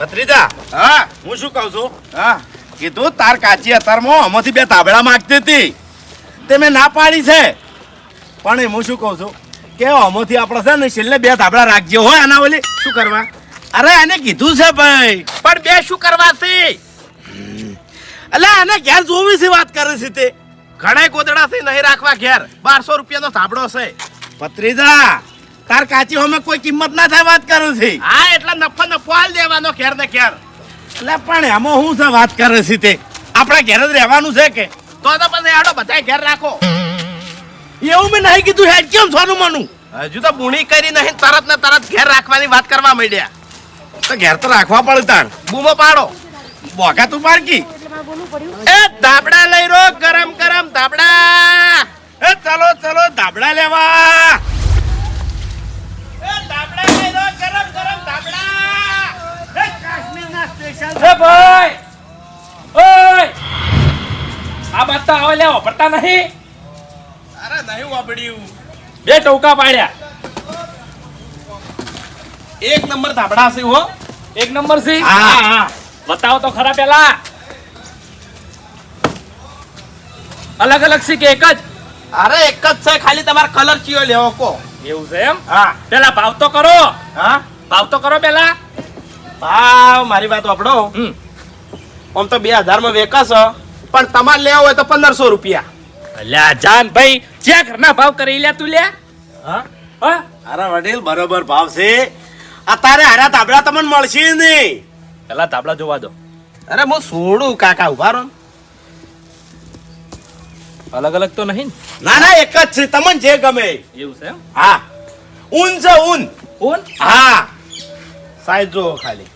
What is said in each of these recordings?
ભત્રીજા હા? હું શું કહું છું? હા? કીધું તાર કાચી અતારમાં આમાંથી બે તાબડા માંગતી હતી. તે મેં ના પાડી છે. પણ હું શું કહું છું કે આમાંથી આપણે છે ને છેલ્લે બે તાબડા રાખજો હોય આના ઓલી. શું કરવા? અરે આને કીધું છે ભાઈ. પણ બે શું કરવા છે એટલે આને ઘેર જોવી છે વાત કરે છે તે. ઘણા ગોદડા થી નહીં રાખવા ઘેર. બારસો રૂપિયાનો ધાબળો છે. ભત્રીજા તાર કાચી હોમે કોઈ કિંમત ના થાય વાત કરું છે. હા એટલે નફો નફો હાલ દેવાનો ઘેર ને ઘેર. એટલે પણ એમાં શું છે વાત કરે છે તે? આપણા ઘેર જ રહેવાનું છે કે? તો તો પછી આડો બધાય ઘેર રાખો. એવું મેં નહીં કીધું હેડ કેમ સોનું માનું? હજુ તો બુણી કરી નહીં તરત ને તરત ઘેર રાખવાની વાત કરવા માંડ્યા. તો ઘેર તો રાખવા પડે તાણ. બૂમો પાડો. બોકા તું પારકી? એ દાબડા લઈ રો ગરમ ગરમ દાબડા એ ચલો ચલો દાબડા લેવા એ ધાબળા લઈ રો ગરમ ગરમ ધાબળા એ કાશ્મીરના સ્પેશિયલ હે ભાઈ! ઓય! આ બાત તો આવે પડતા નહીં. અરે નહીં વાપડ્યું બે ટોકા પાડ્યા. એક નંબર ધાબડા છે હો. એક નંબર છે? હા. હા બતાવો તો ખરા પેલા. અલગ અલગ છે કે એક જ? અરે એક જ છે ખાલી તમારે કલર ચિયો લેવો કો એવું છે એમ? હા. પેલા ભાવ તો કરો. હા? ભાવ તો કરો પેલા. ભાવ મારી વાત વાપડો આમ તો બે હજારમાં વેકાશ પણ તમારે લેવા હોય તો પંદરસો રૂપિયા. અલ્યા જાન ભાઈ જ્યાં ઘરના ભાવ કરી લે તું લે હા? હા? અરે વડીલ બરોબર ભાવ છે. આ તારે હારા ધાબળા તમને મળશે નહીં. પેલા ધાબળા જોવા દો. અરે હું છોડું કાકા ઊભા રહો અલગ અલગ તો નહીં ના. ના એક જ છે. તમને જે ગમે. એવું છે હા. ઊન છે ઊન. ઊન? હા. સાઈઝ જો ખાલી.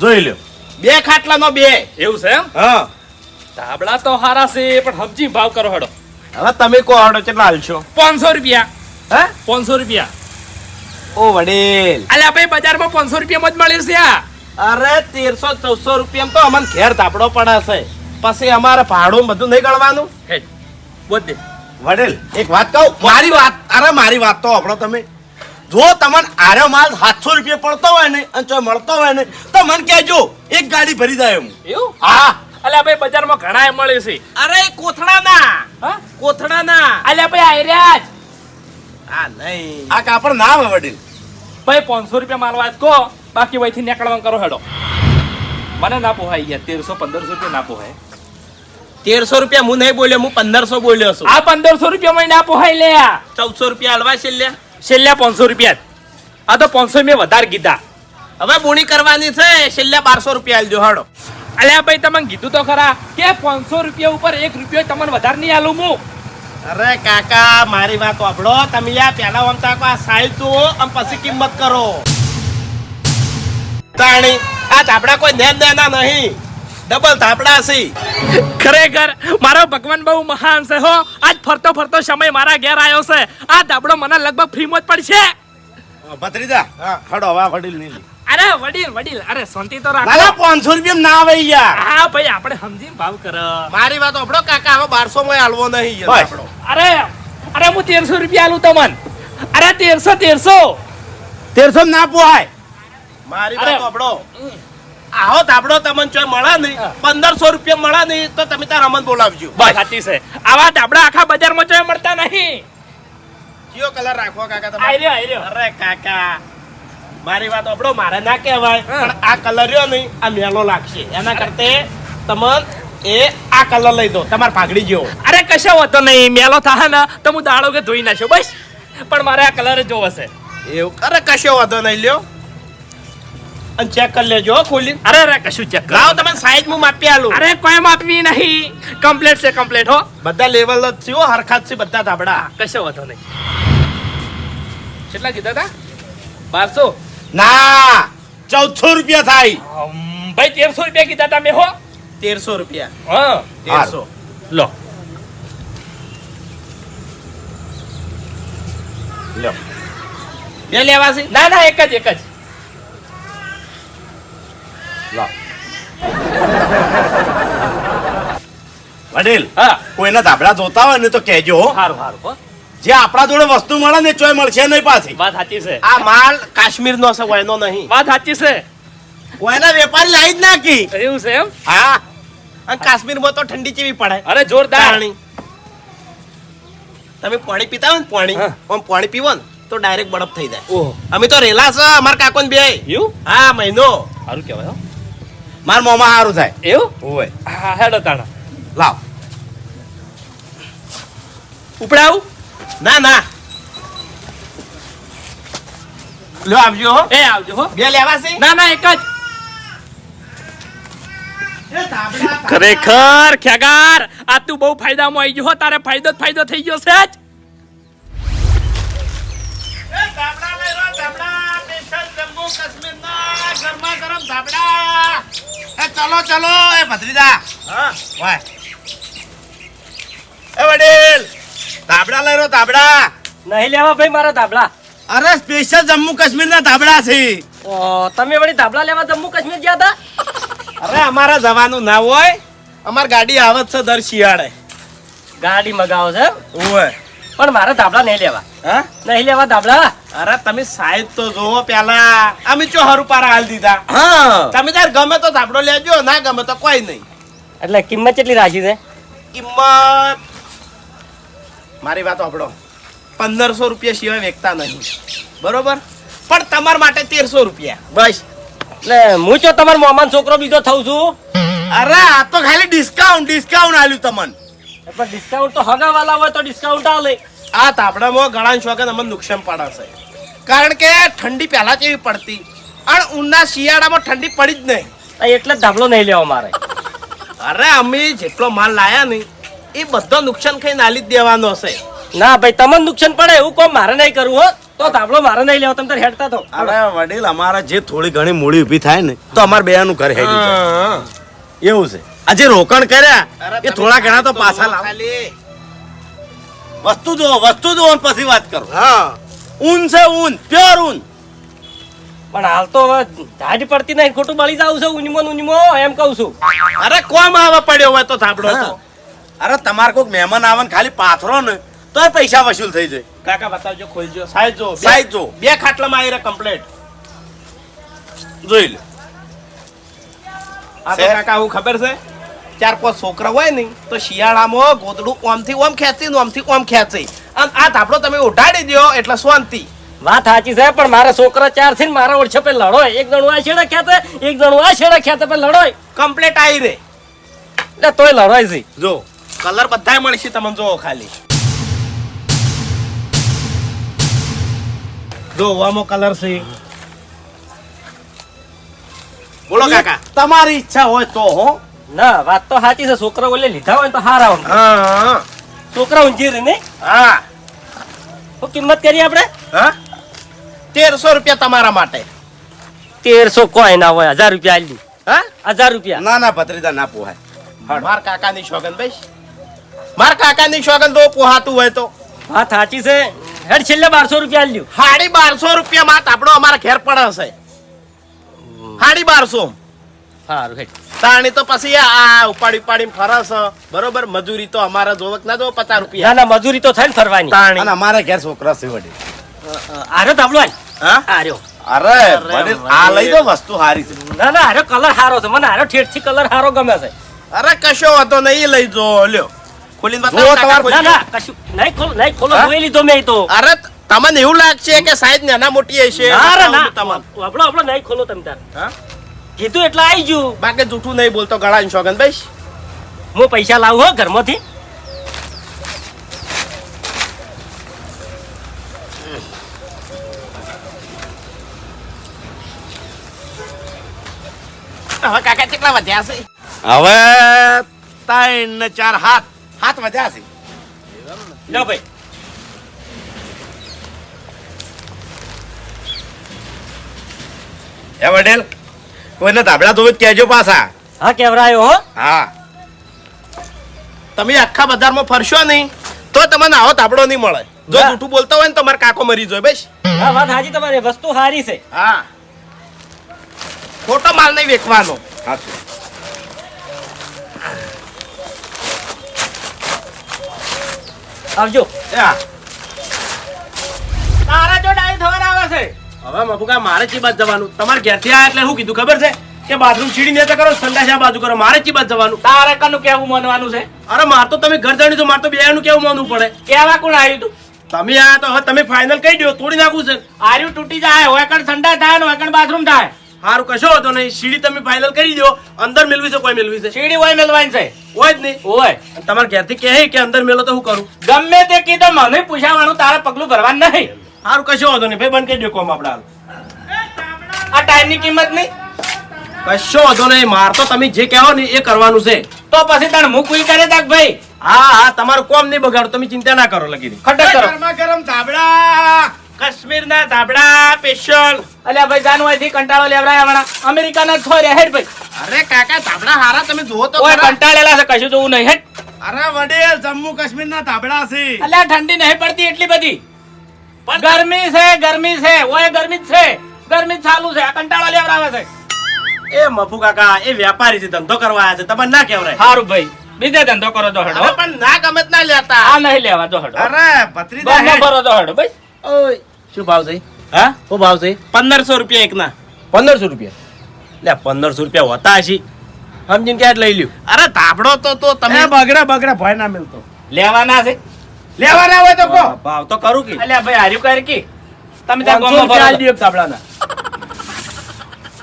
જોઈ લ્યો. બે ખાટલા નો બે. એવું છે એમ? હા. તાબલા તો હારા છે પણ હમજી ભાવ કરો હડો. હવે તમે કો હડો કેટલા હાલશો પાંચસો રૂપિયા. હે? પાંચસો રૂપિયા. ઓ વડીલ. અલ્યા ભાઈ બજારમાં પાંચસો રૂપિયામાં જ મળ્યું છે આ. અરે તેરસો ચૌદસો રૂપિયા તો અમને ઘેર ધાપડો પડે છે. પછી અમારે ભાડું બધું નહીં ગણવાનું? હે બોલ દે. વડીલ એક વાત કહું? મારી વાત. અરે મારી વાત તો આપણો તમે. જો તમને આરો માલ સાતસો રૂપિયા પડતો હોય ને અને જો મળતો હોય ને તો મને કહેજો એક ગાડી ભરી જાય એમ. એવું? હા. અલ્યા ભાઈ બજારમાં ઘણા મળે છે. અરે કોથળા ના હા? કોથળા ના અલ્યા ભાઈ આયર્યા જ આ નહીં. આ કાપડ ના આવે વડીલ. ભાઈ પાંચસો રૂપિયા માલવા કહો. બાકી વહીથી નીકળવાનું કરો હેડો. મને ના પોહાય યાર તેરસો પંદરસો રૂપિયા ના પોહાય. તેરસો રૂપિયા હું નહીં બોલ્યો હું પંદરસો બોલ્યો છું. આ પંદરસો રૂપિયા મહિને ના પોહાય લે આ. ચૌદસો રૂપિયા હલવા છે લ્યા. છેલ્લા પાંચસો રૂપિયા. આ તો પાંચસો મેં વધારે કીધા. હવે બોણી કરવાની છે છેલ્લા બારસો રૂપિયા આલજો હાડો. અલ્યા ભાઈ તમને કીધું તો ખરા કે પાંચસો રૂપિયા ઉપર એક રૂપિયો તમને વધારે નહીં આલું હું? અરે કાકા મારી વાત વાપડો તમે યાર પેલા વમતા આ સાઈલ તો આમ પછી કિંમત કરો. તાણી આ ધાપડા કોઈ નેન દેના નહીં. ડબલ થાપડા સી. ખરેખર મારો ભગવાન બહુ મહાન છે હો. આજ ફરતો ફરતો સમય મારા ઘેર આવ્યો છે. આ દાબડો મને લગભગ ફ્રીમાં જ પડશે. ભત્રીજા ખડો વા વડીલ નહીં અરે વડીલ વડીલ અરે શાંતિ તો રાખ. ના પાંચસો રૂપિયા ના આવે યાર. હા ભાઈ આપણે સમજીને ભાવ કર. મારી વાત વાપડો કાકા હવે બારસો માં આલવો નહીં યાર. અરે અરે હું તેરસો રૂપિયા આલું તમને. અરે તેરસો તેરસો. તેરસો ના પોહાય. મારી. વાત વાપડો આવો ધાપડો તમને ચોય મળા નહીં પંદરસો રૂપિયા મળા નહીં તો તમે તાર અમન બોલાવજો. બસ. સાચી છે. આવા દાબડા આખા બજારમાં જોઈ મળતા નહીં. કયો કલર રાખવો કાકા આઈ તમે રહ્યો આઈ રહ્યો અરે કાકા મારી વાત આપણો મારે ના કહેવાય પણ આ કલર રહ્યો નહીં આ મેલો લાગશે. એના કરતે તમન એ આ કલર લઈ દો તમારે પાઘડી જેવો અરે કશો હોતો નહીં મેલો થાય ને તો હું દાડો કે ધોઈ નાખ્યો બસ. પણ મારે આ કલર જ જોવો છે. એવું? અરે કશો વાંધો નહીં લ્યો. અને ચેક કરી લેજો ખોલી. અરે અરે કશું ચેક લાવ તમે સાઈઝ હું માપી આલું. અરે કોઈ માપવી નહીં. કમ્પ્લીટ છે કમ્પ્લીટ હો. બધા લેવલ જ છે હો હરખા જ છે બધા ધાબડા. કશો વધો નહીં. કેટલા કીધા તા બારસો? ના ચૌદસો રૂપિયા થાય. ભાઈ તેરસો રૂપિયા કીધા તા મેં હો. તેરસો રૂપિયા. હા. તેરસો. લો. લો. બે લેવા છે? ના ના એક જ એક જ. વડીલ હા. કોઈના ધાબળા જોતા હોય ને તો કહેજો સારું સારું હો. જે આપણા જોડે વસ્તુ મળે ને ચોય મળશે નહીં પાછી. વાત સાચી છે. આ માલ કાશ્મીર નો છે એનો નહીં. વાત સાચી છે. કોઈના વેપારી લાવી જ નાખી. એવું છે એમ? હા. અને કાશ્મીરમાં તો ઠંડી ચીવી પડે. અરે જોરદાર. પાણી તમે પાણી પીતા હોય ને પાણી આમ પાણી પીવો ને તો ડાયરેક્ટ બરફ થઈ જાય. ઓહો. અમે તો રેલા છે અમારા કાકો ને બે હા મહિનો. સારું કહેવાય હો. માર મોમાં સારું થાય. એવું? હોય હા હેડો તાણા. લાવ. ઉપડાવું? ના ના. લ્યો આવજો હો. એ આવજો હો. બે લેવા છે? ના ના એક જ. ખરેખર ખેગાર આ તું બહુ ફાયદામાં આવી ગયો હો તારે ફાયદો જ ફાયદો થઈ ગયો છે જ. ચલો ચલો એ ભત્રીજા. હા. વાય. એ વડીલ ધાબડા લઈ રહ્યો ધાબડા. નહીં લેવા ભાઈ મારા ધાબડા. અરે સ્પેશિયલ જમ્મુ કાશ્મીર ના તાબડા છે. ઓ, તમે વળી ધાબડા લેવા જમ્મુ કાશ્મીર ગયા હતા? અરે અમારા જવાનું ના હોય. અમાર ગાડી આવત છે દર શિયાળે. ગાડી મગાવો છે? ઓય. પણ મારા ધાબડા નહીં લેવા. હા? નહીં લેવા ધાબળા અરે તમે સાહેબ તો જોવો પેલા. અમે ચો હરું પારા હાલ દીધા. હા. તમે તાર ગમે તો ધાબળો લેજો ના ગમે તો કોઈ નહીં. એટલે કિંમત કેટલી રાખી છે? કિંમત મારી વાત આપડો પંદરસો રૂપિયા સિવાય વેચતા નહીં. બરોબર? પણ તમારા માટે તેરસો રૂપિયા. બસ. એટલે હું ચો તમારો મોમાન છોકરો બીજો થઉં છું? અરે આ તો ખાલી ડિસ્કાઉન્ટ ડિસ્કાઉન્ટ આલ્યું તમને. પણ ડિસ્કાઉન્ટ તો હગાવાલા હોય તો ડિસ્કાઉન્ટ આલે. આ તાપડામાં ઘણા શોખન અમને નુકસાન પડે કારણ કે ઠંડી પહેલા કેવી પડતી. અને ઊંડા શિયાળામાં ઠંડી પડી જ નહીં. એટલે ધાબળો નહીં લેવો મારે. અરે અમે જેટલો માલ લાયા નહીં એ બધો નુકસાન ખાઈ નાલી જ દેવાનો હશે. ના ભાઈ તમને નુકસાન પડે એવું કોઈ મારે નહીં કરવું હો. તો ધાબળો મારે નહીં લેવો તમે હેડતા તો. અરે વડીલ અમારા જે થોડી ઘણી મૂડી ઊભી થાય ને તો અમારે બેનું ઘર હેડી એવું છે. આજે જે રોકાણ કર્યા એ થોડા ઘણા તો પાછા લાવો વસ્તુ જુઓ વસ્તુ જુઓ ને પછી વાત કરો. હા. ઊન છે ઊન પ્યોર ઊન. પણ હાલ તો હવે ધાજ પડતી નહીં ખોટું બળી જાવ છે ઉનીમો ઉનીમો એમ કહું છું. અરે કોમ આવા પડ્યો હોય તો સાંભળો તો. અરે તમારે કોઈક મહેમાન આવે ને ખાલી પાથરો ને તો પૈસા વસૂલ થઈ જાય. કાકા બતાવજો ખોલજો સાઈઝ જો સાહેબ સાઈઝ જો. બે ખાટલામાં આવી રહ્યા કમ્પ્લેટ જોઈ લે. આ તો? કાકા હું ખબર છે? ચાર પાંચ છોકરા હોય ને તો શિયાળામાં ગોદડું ઓમથી ઓમ ખેંચી ને ઓમથી ઓમ ખેંચી. અને આ થાપડો તમે ઉઠાડી દો એટલે શાંતિ. વાત સાચી છે પણ મારા છોકરા ચારથી મારા ઓળછે પે લડોય. એક જણું આ છેડા ખેતે એક જણું આ છેડા ખેતે પે લડોય. કમ્પ્લેટ આવી રે. એટલે તોય લડોય છે. જો કલર બધાય મળશે તમને જોવો ખાલી. જો આમાં કલર છે. બોલો કાકા. તમારી ઈચ્છા હોય તો હો. ના વાત તો સાચી છે. છોકરા ઓલે લીધા હોય ને તો હારા હોય. હા. છોકરા ઊંચી રે ને હા. શું કિંમત કરી આપણે? હા? તેરસો રૂપિયા તમારા માટે. તેરસો કોઈ ના હોય હજાર રૂપિયા આલી હા? હજાર રૂપિયા. ના ના ભત્રીજા ના પોહાય. માર કાકાની શોગન ભાઈ માર કાકાની શોગન તો પોહાતું હોય તો. હા સાચી છે. હેડ છેલ્લે બારસો રૂપિયા આલ્યું સાડી બારસો રૂપિયા માત આપણો અમારા ઘેર પડે છે. સાડી બારસો. સારું તાણી તો પછી આ ઉપાડી ઉપાડી ફરસ બરોબર મજૂરી તો અમારા જોવક ના જો પચાસ રૂપિયા. ના મજૂરી તો થાય ને ફરવાની. તાણી. અને અમારા ઘેર છોકરા છે આર્યો તાબલો હા? આર્યો અરે મને આ લઈ દો વસ્તુ સારી છે. ના ના આરો કલર સારો છે. મને આરો ઠેઠથી કલર સારો ગમે છે. અરે કશો વાંધો નહીં લઈ જો લ્યો. ખોલીને બતાવો ના ના કશું નહીં ખોલો નહીં ખોલો? જોઈ લીધો મેં તો. અરે તમને એવું લાગશે કે સાઈઝ નાના મોટી હશે? ના ના તમને. આપણો આપણો નહીં ખોલો તમે તાર. હા? કીધું એટલે આવી ગયું. બાકી જૂઠું નહીં બોલતો ગળા શોગન ભાઈ હું પૈસા લાવું હો ઘરમાંથી. હવે કાકા કેટલા વધ્યા છે? હવે ત્રણ ને ચાર હાથ હાથ વધ્યા છે. લો ભાઈ. એ વડીલ કોઈને ધાબડા ધોવું જ પાછા. હા કેવરાયો હો. હા. તમે આખા બજારમાં ફરશો નહીં તો તમને આવો તાપડો નહીં મળે. જો જૂઠું બોલતા હોય ને તમારે કાકો મરી જાય બસ. હા વાત હાજી તમારી વસ્તુ સારી છે. હા. ખોટો માલ નહીં વેચવાનો. સાચું. આવજો. તારા જો ડાય ધોર આવે છે. હવે મફુકા મારે ચી બાજુ જવાનું. તમારે ઘેરથી આયા એટલે શું કીધું? ખબર છે? કે બાથરૂમ સીડી ને કરો સંડાસ આ બાજુ કરો. મારે ચી બાજુ જવાનું. તારે કનું કેવું માનવાનું છે? અરે માર તો તમે ઘર જાણી છો મારે તો બેનું કેવું માનવું પડે. કેવા કોણ આવ્યું તું? તમે આયા તો હવે તમે ફાઇનલ કહી દો તોડી નાખું છે. આર્યું તૂટી જાય હોય કણ સંડા થાય ને હોય કણ બાથરૂમ થાય. હારું કશો હતો નહીં. સીડી તમે ફાઇનલ કરી દો અંદર મેળવી છે કોઈ મેળવી છે? સીડી હોય મેલવાની છે. હોય જ નહીં. હોય. તમારે ઘેરથી કહે કે અંદર મેલો તો હું કરું? ગમે તે કીધું મને પૂછાવાનું તારા પગલું ભરવાનું નહીં. સારું કશો વાંધો નહીં. ભાઈ બંધ કરી દો કોમ આપડા આ ટાઈમની કિંમત નહીં. કશો વાંધો નહીં. માર તો તમે જે કહેવો ને એ કરવાનું છે. તો પછી તને હું કોઈ કરે તાક ભાઈ. હા હા તમારું કોમ નહીં બગાડો. તમે ચિંતા ના કરો લગી ખટક કરો. ગરમા ગરમ ધાબળા કાશ્મીરના ધાબળા સ્પેશિયલ. અલ્યા ભાઈ જાનું થી કંટાળો લેવરાય હમણાં અમેરિકા ના છોર્યા હેડ ભાઈ. અરે કાકા ધાબળા હારા તમે જુઓ તો ઓય કંટાળેલા છે કશું જોવું નહીં હેડ. અરે વડે જમ્મુ કાશ્મીર ના ધાબળા છે. અલ્યા ઠંડી નહીં પડતી એટલી બધી. ગરમી છે ગરમી છે. ઓય ગરમી જ છે. ગરમી ચાલુ છે. કંટાળો આવે છે. એ મફુ કાકા એ વેપારી છે ધંધો કરવા આવ્યા છે. તમને ના કહેવાય. સારું ભાઈ. બીજા ધંધો કરો તો હડો. પણ ના ગમે ના લેતા. આ નહીં લેવા તો હડો. અરે ભત્રીજા હેડ. ભરો તો હડો ભાઈ. ઓય. શું ભાવ છે? હા? શું ભાવ છે? પંદરસો રૂપિયા એકના. પંદરસો રૂપિયા. લે પંદરસો રૂપિયા હોતા હશી. સમજીને ક્યાં લઈ લ્યું. અરે તાપડો તો તો તમે બગડા બગડા ભય ના મિલતો. લેવાના છે. લેવાના હોય તો કો ભાવ તો કરું કે? અલ્યા ભાઈ હાર્યું કર કે? તમે ત્યાં 500 ગામમાં રૂપિયા ભરો આલી દ્યો એક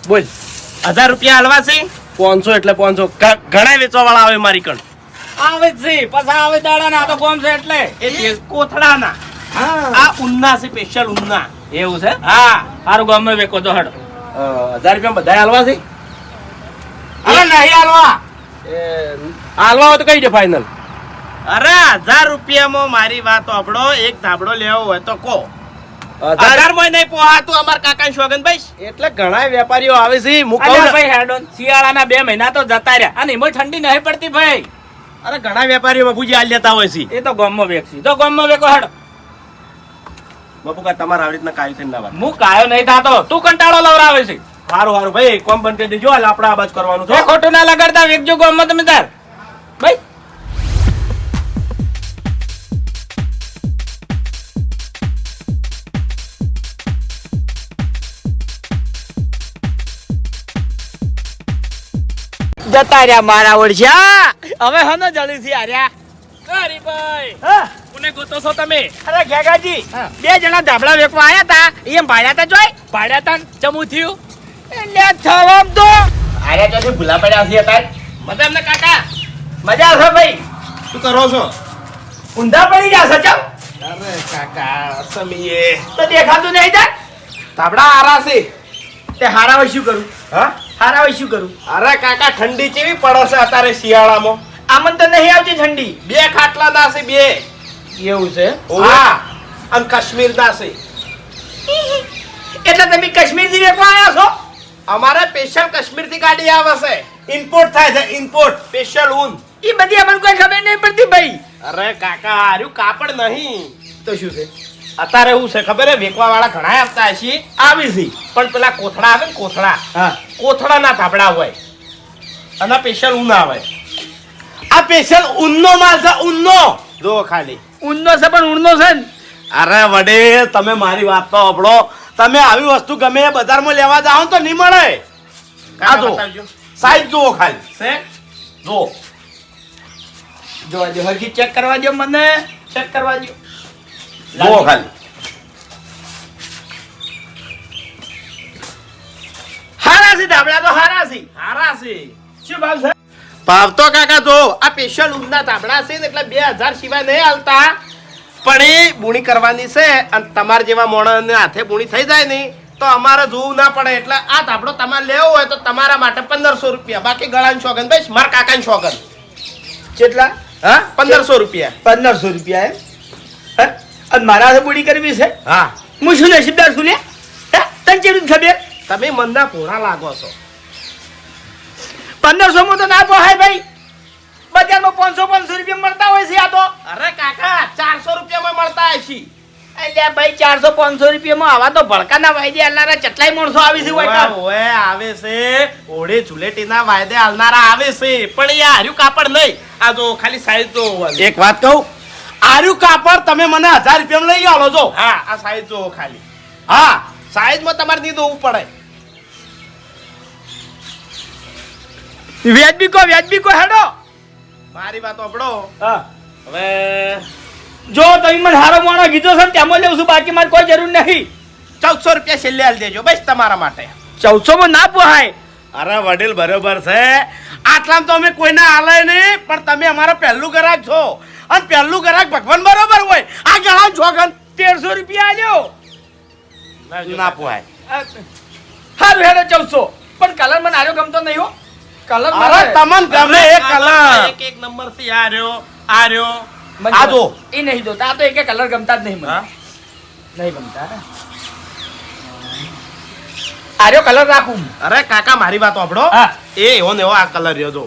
બોલ. હજાર રૂપિયા હાલવા છે? પાંચસો એટલે પાંચસો. ઘણા વેચવા વાળા આવે મારી કણ. આવે છે પછી આવે દાડા ના તો ગોમ છે એટલે. એ તે કોથળાના. આ ઉન્ના છે સ્પેશિયલ ઉન્ના. એવું છે? હા. સારું ગામમાં વેકો તો હડ હજાર રૂપિયા બધા હાલવા છે? અરે નહીં હાલવા હાલવા હોય તો કઈ દે ફાઇનલ અરે હજાર રૂપિયામાં મારી વાત આપડો એક ધાબળો લેવો હોય તો કો હજાર નહીં પોહાતું અમાર કાકા શોગનભાઈ એટલે ઘણા વેપારીઓ આવે છે હું કહું ભાઈ હેડો શિયાળાના બે મહિના તો જતા રહ્યા. અને એમાં ઠંડી નહીં પડતી ભાઈ. અરે ઘણા વેપારીઓ બાપુજી હાલ લેતા હોય છે. એ તો ગામમાં વેકસી તો ગામમાં વેકો હડો. બાપુ કા તમારે આવી રીતના કાયું થઈને વાત. હું કાયો નહીં થતો. તું કંટાળો લવરાવે છે. સારું સારું ભાઈ કોમ બંધ કરી દેજો હાલ આપણે આ બાજ કરવાનું છે ખોટું ના લગાડતા વેચજો ગામમાં તમે તાર. ભાઈ જતા રહ્યા મારા ઓળશા હવે હનો જલ્દી થી આર્યા હરીભાઈ હા? કોને ગોતો છો તમે? અરે ગેગાજી હા. બે જણા ધાબળા વેકવા આયા તા. એમ ભાડ્યા તા જોઈ ભાડ્યા તા? ચમુ થયું? એટલે થવામ તો. આર્યા તો ભૂલા પડ્યા છે તાર મજા અમને કાકા? મજા આવશે ભાઈ. શું કરો છો? ઊંધા પડી જશે ચમ. અરે કાકા સમયે તો દેખાતું નહીં તાર ધાબળા આરા છે. તે હારા હોય શું કરું? હા? હારા શું કરું? અરે કાકા ઠંડી કેવી પડે છે અત્યારે શિયાળામાં? આમન તો નહીં આવતી ઠંડી. બે ખાટલા ના છે બે. એવું છે? હા. અને કાશ્મીર ના છે એટલે તમે કાશ્મીરથી વેકવા આવ્યા છો? અમારે સ્પેશિયલ કાશ્મીરથી ગાડી આવે છે. ઇમ્પોર્ટ થાય છે ઇમ્પોર્ટ સ્પેશિયલ ઊન. એ બધી અમને કોઈ ખબર નહીં પડતી ભાઈ. અરે કાકા આર્યું કાપડ નહીં. તો શું છે? અત્યારે એવું છે ખબર હે? વેકવા વાળા ઘણા આવતા હશે. આવી છે પણ પેલા કોથળા આવે ને કોથળા. હા. કોથળા ના ધાબળા હોય. અને સ્પેશિયલ ઊન આવે. આ સ્પેશિયલ ઊનનો માલ છે ઊનનો. જો ખાલી. ઊંડનો છે પણ ઊંડનો છે ને? અરે વડે તમે મારી વાત તો સાંભળો. તમે આવી વસ્તુ ગમે એ બજારમાં લેવા જાઓ તો નહીં મળે. આ જો. સાઈઝ જુઓ ખાલી. છે? જો જો હરખી ચેક કરવા દો મને. ચેક કરવા દો જુઓ ખાલી. હારા ધાબળા તો હારા છે શું ભાવ છે? ભાવ તો કાકા જો આ સ્પેશિયલ ઊનના ધાબળા છે ને એટલે બે હજાર સિવાય નહીં હાલતા. પણ એ બુણી કરવાની છે અને તમારે જેવા મોણસને હાથે બુણી થઈ જાય નહીં તો અમારે જોવું ના પડે. એટલે આ ધાબળો તમારે લેવો હોય તો તમારા માટે પંદરસો રૂપિયા. બાકી ગળાની શોગન ભાઈ મારા કાકાની શોગન કેટલા? હા પંદરસો રૂપિયા. પંદરસો રૂપિયા એમ? હે? અને મારા હાથે બુડી કરવી છે? હા. હું શું નસીબદાર છું લે તને કેવી ખબર? તમે મનના પોરા લાગો છો. પંદરસો માં તો ના પોહાય ભાઈ. બજારમાં પાંચસો પાંચસો રૂપિયા મળતા હોય છે આ તો. અરે કાકા ચારસો રૂપિયામાં મળતા હશે એટલે ભાઈ ચારસો પાંચસો રૂપિયામાં આવા તો ભડકાના વાયદે હાલનારા કેટલાય માણસો આવે છે હોય આવે છે. ઓળે ઝુલેટીના વાયદે હાલનારા આવે છે. પણ એ હાર્યું કાપડ નહીં. આ જો ખાલી સાઈઝ તો એક વાત કહું આર્યું કાપડ તમે મને હજાર રૂપિયામાં લઈ આવો છો હા આ સાઈઝ જોવો ખાલી. હા. સાઈઝમાં તમારે નહીં જોવું પડે. વ્યાજબી કો વ્યાજબી કો હેડો. મારી વાત સાંભળો. હા. હવે જો તમે મને હારો મોણો કીધો છે તેમાં લેવું છું બાકી મારે કોઈ જરૂર નહીં. ચૌદસો રૂપિયા છેલ્લે હાલ દેજો બસ તમારા માટે. ચૌદસો માં ના પોહાય. અરે વડીલ બરોબર છે. આટલામાં તો અમે કોઈને હાલે નહીં પણ તમે અમારો પહેલું ગ્રાહક છો. અને પહેલું ગ્રાહક ભગવાન બરોબર હોય. આ ગણા છો ગણ તેરસો રૂપિયા આલ્યો. ના પોહાય. સારું હેડો ચૌદસો પણ કલર મને આર્યો ગમતો નહીં હો. કલર મારા તમને ગમે એ કલર. એક એક નંબરથી આર્યો. આર્યો આ જો. એ નહીં જોતા આ તો એક કલર ગમતા જ નહીં મને. નહીં ગમતા આર્યો કલર રાખું. અરે કાકા મારી વાત આપડો એ એવો ને એવો આ કલર રહ્યો જો.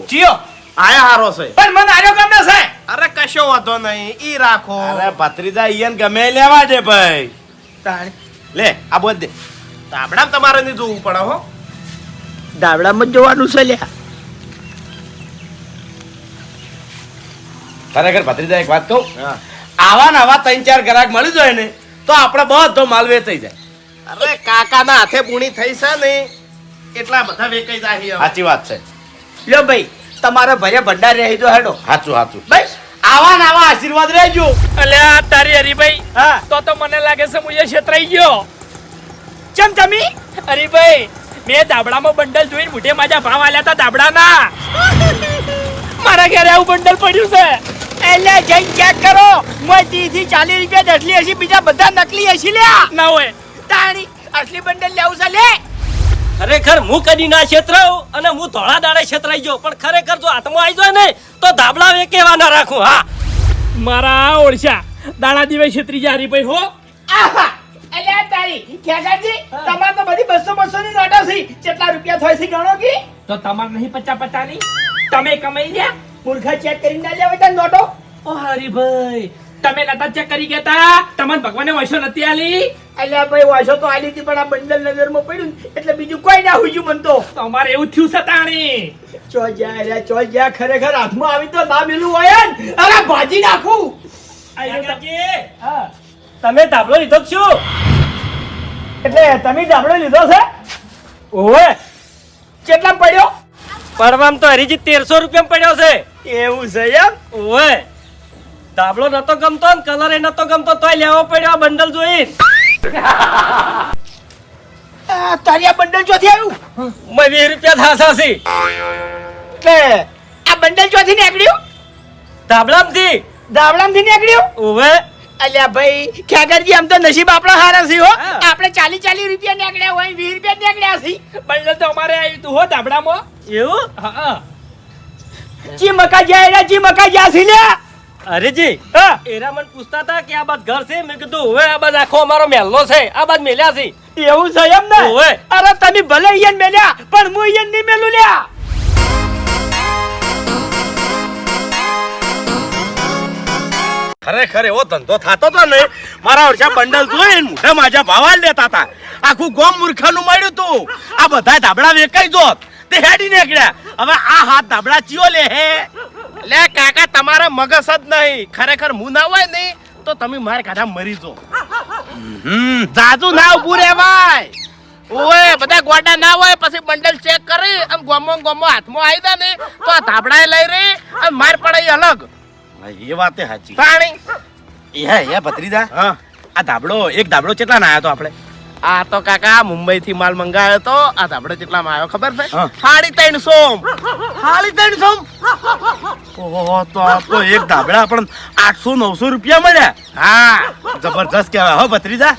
આયા હારો છે. પણ મને આર્યો ગમે છે. અરે કશો વાંધો નહીં. ઈ રાખો. અરે ભત્રીજા ઈયન ગમે લેવા દે ભાઈ. લે આ બોલ દે. તાબડામાં તમારે નહીં જોવું પડે હો. દાબડામાં જોવાનું છે લ્યા ખરેખર ભત્રીજા એક વાત કહું? આવા ને આવા ત્રણ ચાર ગ્રાહક મળી જાય ને તો આપણે બધો માલ વેચાઈ જાય. અરે કાકાના હાથે પૂણી થઈ છે ને એટલા બધા વેકાઈ જાય સાચી વાત છે. લ્યો ભાઈ તમારો ભરે ભંડાર રહી દો હેડો. સાચું સાચું ભાઈ આવા નાવા આવા આશીર્વાદ રહેજો. આ તારી હરીભાઈ હા. તો તો મને લાગે છે હું એ છેતરાઈ ગયો. ચમ ચમી? હરીભાઈ મેં દાબડામાં બંડલ જોઈને મુઠે માજા ભાવ આલ્યા હતા દાબડાના. મારા ઘરે આવું બંડલ પડ્યું છે. એટલે જઈને ચેક કરો મેં ત્રીસથી ચાલીસ રૂપિયા જ અસલી હશે બીજા બધા નકલી હશે લ્યા. ના હોય. તાણી. અસલી બંડલ લેવું છે લે. ખરેખર હું કદી ના છેતરાઉં અને હું ધોળા દાડે છેતરાઈ ગયો પણ ખરેખર જો હાથમાં આવી જાય ને તો ધાબળા વેકેવા ના રાખું હા. મારા ઓળશા દાડા દિવસ છેતરી જા હરીભાઈ હો. આહા. અલ્યા તારી ખેગાજી તમાર તો બધી બસો બસો ની નોટો છે. કેટલા રૂપિયા થાય છે ગણો કે. તો તમાર નહીં પચા પચા ની તમે કમાઈ ગયા મૂર્ખા ચેક કરીને ના લેવા નોટો. ઓ હરીભાઈ તમે નતા ચેક કરી ગયા તમને ભગવાને વાંચો નથી આલી? અલ્યા ભાઈ વાસો તો આલી હતી પણ આ બંડલ નજરમાં પડ્યું એટલે બીજું કોઈ ના હુજ્યું મન તો. તમારે એવું થયું છે તાણી ચો જા રે ચો જા ખરેખર હાથમાં આવી તો ના મેલું હોય ને અરે ભાજી નાખું. હા. તમે ધાબળો લીધો છો એટલે તમે ધાબળો લીધો છે? ઓવે. કેટલા પડ્યો? પરવામ તો હરીજી તેરસો રૂપિયા પડ્યો છે. એવું છે એમ? ઓવે. ધાબળો નતો ગમતો ને કલર એ નતો ગમતો તોય લેવો પડ્યો આ બંડલ જોઈને. તારી આ બંડલ ચોથી આવ્યું? મેં વીસ રૂપિયા થાસા છે. એટલે આ બંડલ ચોથી નીકળ્યું? ધાબળામાંથી. દાબડામાંથી નીકળ્યું? ઓવે અલ્યા ભાઈ ખ્યાગરજી આમ તો નસીબ આપણા હારા છે હો. આપણે ચાલી ચાલી રૂપિયા નીકળ્યા હોય વીસ રૂપિયા નીકળ્યા છે. બંડલ તો અમારે આવ્યું તું હો દાબડામાં એવું? હા. ચી મકા જાય ચી મકા જ્યાં છે લ્યા. હરીજી હા. એરા મને પૂછતા હતા કે આ બાદ ઘર છે? મેં કીધું હવે આ બાદ આખો અમારો મહેલો છે. આ બાદ મેલ્યા છે. એવું છે એમ ને? હવે અરે તમે ભલે અહીંયા મેલ્યા પણ હું અહીંયા નહીં મેલું લ્યા. ખરેખર એવો ધંધો થતો તો ને મારા વર્ષા બંડલ જોઈ મુઠે માજા ભાવા લેતા હતા. આખું ગોમ મૂર્ખાનું મળ્યું તું. આ બધા ધાબળા વેકાઈ જોત. તે હેડી નીકળ્યા. હવે આ હાથ ધાબળા ચિયો લે હે? લે કાકા તમારા મગજ જ નહીં. ખરેખર હું ના હોય નહીં તો તમે મારે કાઢા મરી જો જાજુ ના ઉભું રહેવાય. ઓય બધા ગોડા ના હોય પછી બંડલ ચેક કરી આમ ગોમો ગોમો હાથમાં આવી દે ને તો આ ધાબળાએ લઈ રહી અને માર પડાઈ અલગ. એ વાતે સાચી. પાણી. એ હે ભત્રીદા હા આ ધાબળો એક ધાબળો કેટલા ના આવ્યો તો આપણે? આ તો કાકા મુંબઈ થી માલ મંગાવ્યો તો આ ધાબળો કેટલામાં આવ્યો ખબર છે. સાડી ત્રણસો હાલી ત્રણસો ઓહો તો તો એક ધાબડા પણ આઠસો નવસો રૂપિયા મળ્યા. હા. જબરજસ્ત કહેવાય. હો ભત્રીજા.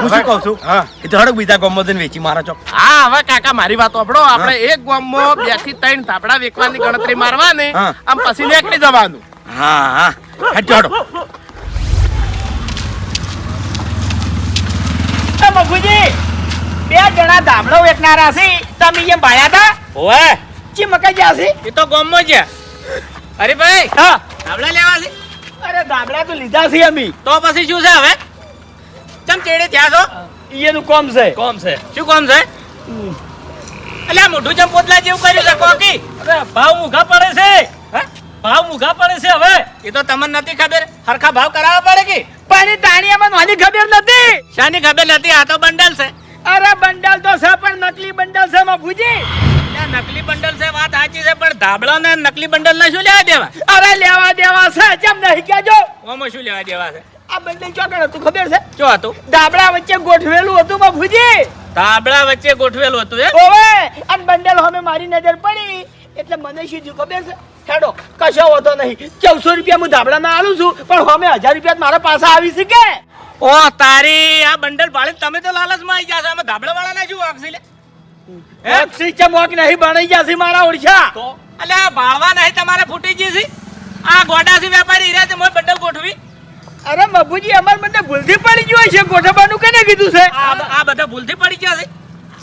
હું શું કહું છું? હા. એ તો હડક બીજા ગામમાં જઈને વેચી મારા ચોક. હા હવે કાકા મારી વાત આપણો આપણે એક ગામમાં બેથી ત્રણ ધાબડા વેચવાની ગણતરી મારવાની. આમ પછી નીકળી જવાનું. હા હા. હેડજો હડો એ મગુજી બે જણા દાબડો વેચનારા છે. તમે એમ ભાયા હતા ઓવે ચી મકા જ્યાં છે? એ તો ગોમમાં છે. અરે ભાઈ હા. ધાબળા લેવા છે? અરે દાબડા તો લીધા છે અમે. તો પછી શું છે હવે? ચમ ચેડે થયા છો? એનું કોમ છે. કોમ છે. શું કોમ છે? આ મોઢું ચમ પોતલા જેવું કર્યું છે કોકી? અરે ભાવ મૂઘા પડે છે. ભાવ મૂઘા પડે છે હવે. એ તો તમને નથી ખબર? હરખા ભાવ કરાવવા પડે કે? પણ તાણિયામાં મને ખબર નથી. શાની ખબર નથી? આ તો બંડલ છે. અરે બંડલ તો છે પણ નકલી બંડલ છે બાપુજી નકલી બંડલ છે વાત સાચી છે પણ ધાબળા ને નકલી બંડલ ને શું લેવા દેવા? અરે લેવા દેવા છે જેમ નહીં કેજો ઓમાં શું લેવા દેવા છે? આ બંડલ ચોકડ હતું ખબર છે? ચો હતું? ધાબળા વચ્ચે ગોઠવેલું હતું બાપુજી ધાબળા વચ્ચે ગોઠવેલું હતું એ ઓવે અને બંડલ હવે મારી નજર પડી. એટલે મને શું થયું ખબર છે? હેડો કશો હોતો નહીં. ચૌદસો રૂપિયા હું ધાબળાના આલું છું પણ હવે હજાર રૂપિયા મારા પાસે આવી શકે ઓ તારી આ બંડલ ભાળી તમે તો લાલચમાં આવી જશો અમે ધાબળા વાળાને શું વાગશે લે? ઓક્સી ચમોક નહીં? ગયા જશે મારા ઓળખા તો? એટલે આ ભાળવા નહીં તમારે ફૂટી ગઈ છે? આ ગોડાસી વેપારી રહ્યા છે મોય બંડલ ગોઠવી. અરે બાપુજી અમાર મને ભૂલથી પડી ગયો છે. ગોઠવવાનું કેને કીધું છે? આ આ બધા ભૂલથી પડી ગયા છે.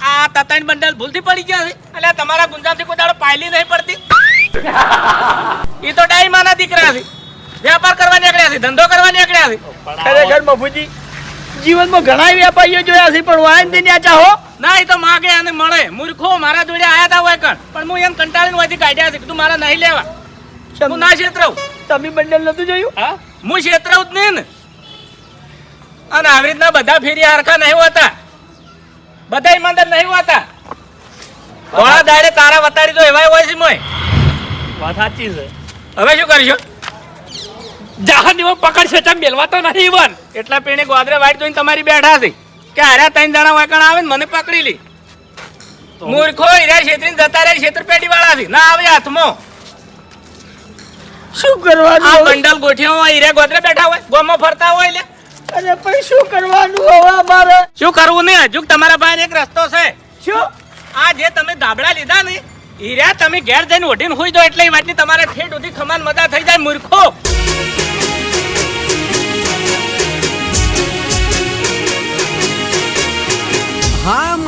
આ તતાઈ બંડલ ભૂલથી પડી ગયા છે. એટલે તમારા ગુંજામથી કોઈ દાડો પાયલી નહીં પડતી. એ તો ડાઈમાના દીકરા છે. વેપાર કરવા નીકળ્યા છે ધંધો કરવા નીકળ્યા છે. ખરેખર બાપુજી જીવનમાં ઘણા વેપારીઓ જોયા છે પણ દે ન્યા ચાહો ના એ તો માગે અને મળે. મૂર્ખો મારા જોડે આયા તા હોય કણ. પણ હું એમ કંટાળીને હોયથી કાઢ્યા છે. તું મારા નહીં લેવા. હું ના છેતરાવું. તમે બંડલ નતું જોયું? હા? હું છેતરાવું જ નહીં ને. અને આવી રીતના બધા ફેરી હરખા નહીં હોતા. બધા ઈમાનદાર નહીં હોતા. ઘોડા દાડે તારા વતાડી તો એવાય હોય છે મોય. વાત સાચી છે. હવે શું કરશો? જહાની એવો પકડશે તમે મેલવાતો નહીં ઈવન. એટલા પેણે ગોદરે વાઈટ જોઈને તમારી બેઠા છે. કે હાર્યા ત્રણ જણા વાકણ આવે ને મને પકડી લી. મૂર્ખો હીરા છેતરી જતા રહે છેતરપેટી વાળા છે. ના આવે હાથમાં. શું આ બંડલ ગોઠ્યો હોય હીરા ગોદરે બેઠા હોય ગોમાં ફરતા હોય લે. અરે પણ શું કરવાનું હવે અમારે? શું કરવું નહીં હજુ તમારા પાસે એક રસ્તો છે. શું? આ જે તમે ધાબળા લીધા ને હીરા તમે ઘેર જઈને ઓઢીને હોઈ દો એટલે એ વાતની તમારે ઠેઠ સુધી ખમાન મજા થઈ જાય મૂર્ખો.